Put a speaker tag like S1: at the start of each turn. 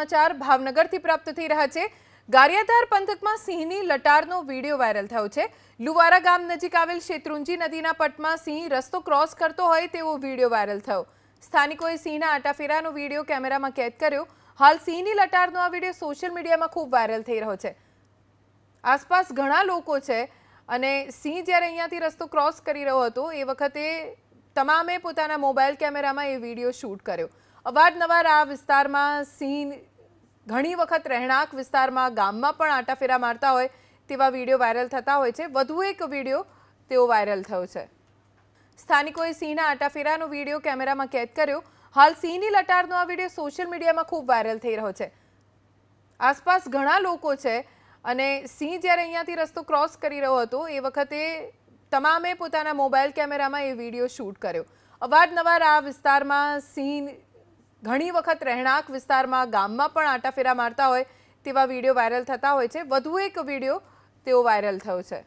S1: સમાચાર ભાવનગરથી પ્રાપ્ત થઈ રહ્યા છે. ગારિયાધાર પંથકમાં સિંહની લટારનો વીડિયો વાયરલ થયો છે. લુવારા ગામ નજીક આવેલ શેત્રુંજી નદીના પટમાં સિંહ રસ્તો ક્રોસ કરતો હોય તેવો વીડિયો વાયરલ થયો. સ્થાનિકોએ સિંહના આટાફેરાનો વીડિયો કેમેરામાં કેદ કર્યો. હાલ સિંહની લટારનો આ વીડિયો સોશિયલ મીડિયામાં ખૂબ વાયરલ થઈ રહ્યો છે. આસપાસ ઘણા લોકો છે અને સિંહ જ્યારે અહીંયાથી રસ્તો ક્રોસ કરી રહ્યો હતો, એ વખતે તમામે પોતાના મોબાઈલ કેમેરામાં એ વીડિયો શૂટ કર્યો. અવારનવાર આ વિસ્તારમાં સિંહ ઘણી વખત રહેણાંક વિસ્તારમાં ગામમાં પણ આટાફેરા મારતા હોય તેવા વીડિયો વાયરલ થતા હોય છે. વધુ એક વીડિયો તેઓ વાયરલ થયો છે. સ્થાનિકોએ સિંહના આટાફેરાનો વીડિયો કેમેરામાં કેદ કર્યો. હાલ સિંહની લટારનો આ વીડિયો સોશિયલ મીડિયામાં ખૂબ વાયરલ થઈ રહ્યો છે. આસપાસ ઘણા લોકો છે અને સિંહ જ્યારે અહીંયાથી રસ્તો ક્રોસ કરી રહ્યો હતો એ વખતે તમામે પોતાના મોબાઈલ કેમેરામાં એ વીડિયો શૂટ કર્યો. અવારનવાર આ વિસ્તારમાં સિંહ ઘણી વખત રહેણાંક વિસ્તારમાં ગામમાં પણ આટાફેરા મારતા હોય તેવા વીડિયો વાયરલ થતા હોય છે. વધુ એક વીડિયો તેઓ વાયરલ થયો છે.